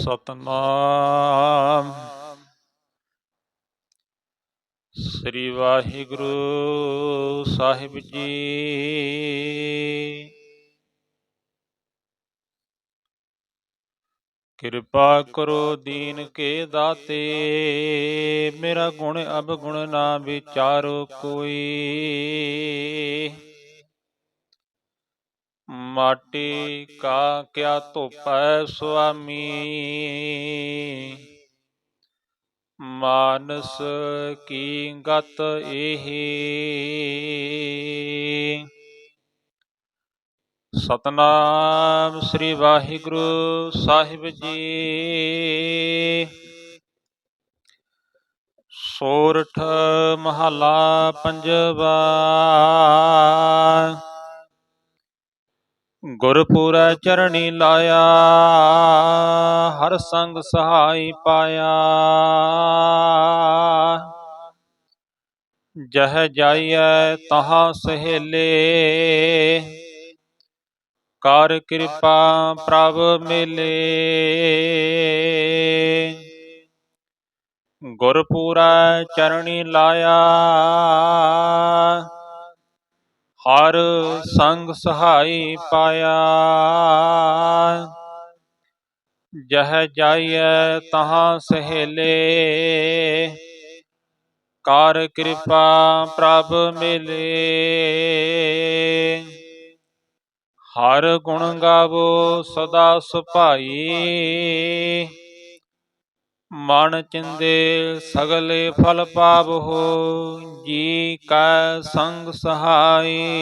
ਸਤਨਾਮ। ਸ੍ਰੀ ਵਾਹਿਗੁਰੂ ਸਾਹਿਬ ਜੀ। ਕਿਰਪਾ ਕਰੋ ਦੀਨ ਕੇ ਦਾਤੇ। ਮੇਰਾ ਗੁਣ ਅਬਗੁਣ ਨਾ ਵਿਚਾਰੋ ਕੋਈ। ਮਾਟੀ ਕਾ ਕਿਆ ਧੋਪੈ ਸੁਆਮੀ ਮਾਨਸ ਕੀ ਗਤ ਇਹੀ ਸਤਨਾਮ ਸ੍ਰੀ ਵਾਹਿਗੁਰੂ ਸਾਹਿਬ ਜੀ ਸੋਰਠ ਮਹਲਾ ਪੰਜਵਾ ਗੁਰਪੁਰੈ ਚਰਣੀ ਲਾਇਆ, ਹਰ ਸੰਗ ਸਹਾਈ ਪਾਇਆ। ਜਹ ਜਾਈਐ ਤਹਾਂ ਸਹੇਲੇ, ਕਰ ਕਿਰਪਾ ਪ੍ਰਭ ਮਿਲੇ। ਗੁਰਪੁਰੈ ਚਰਣੀ ਲਾਇਆ ਹਰ ਸੰਗ ਸਹਾਈ ਪਾਇਆ। ਜਹ ਜਾਈਐ ਤਹਾਂ ਸਹੇਲੇ। ਕਰ ਕਿਰਪਾ ਪ੍ਰਭ ਮਿਲੇ। ਹਰ ਗੁਣ ਗਾਵੋ ਸਦਾ ਸੁਭਾਈ। ਮਨ ਚਿੰਦੇ ਸਗਲੇ ਫਲ ਪਾਵੋ। ਜੀ ਕੈ ਸੰਗ ਸਹਾਈ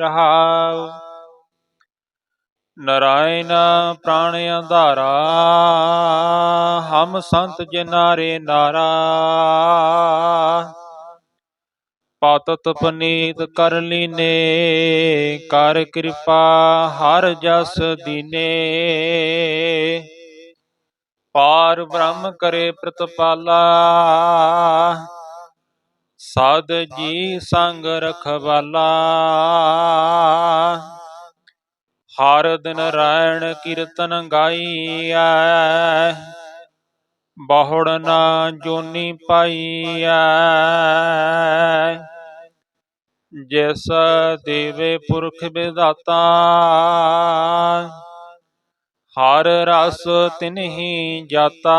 ਰਹਾਉ। ਨਰਾਇਣ ਪ੍ਰਾਣ ਆਧਾਰਾ ਹਮ ਸੰਤ ਜਨਾਰੇ ਨਾਰਾ। ਪਾਤਤ ਪਨੀਤ ਕਰ ਲੀਨੇ, ਕਰ ਕਿਰਪਾ ਹਰ ਜਸ ਦੀਨੇ। ਪਾਰ ਬ੍ਰਹਮ ਕਰੇ ਪ੍ਰਤਪਾਲਾ ਸਾਧ ਜੀ ਸੰਗ ਰਖਵਾਲਾ। ਹਰ ਦਿਨ ਰਾਇਣ ਕੀਰਤਨ ਗਾਈਐ। ਬਹੁੜ ਨਾ ਜੋਨੀ ਪਾਈਐ। ਜਿਸ ਦੇਵੇ ਪੁਰਖ ਵਿਦਾਤਾ ਹਰ ਰਸ ਤਿਨਹੀ ਜਾਤਾ।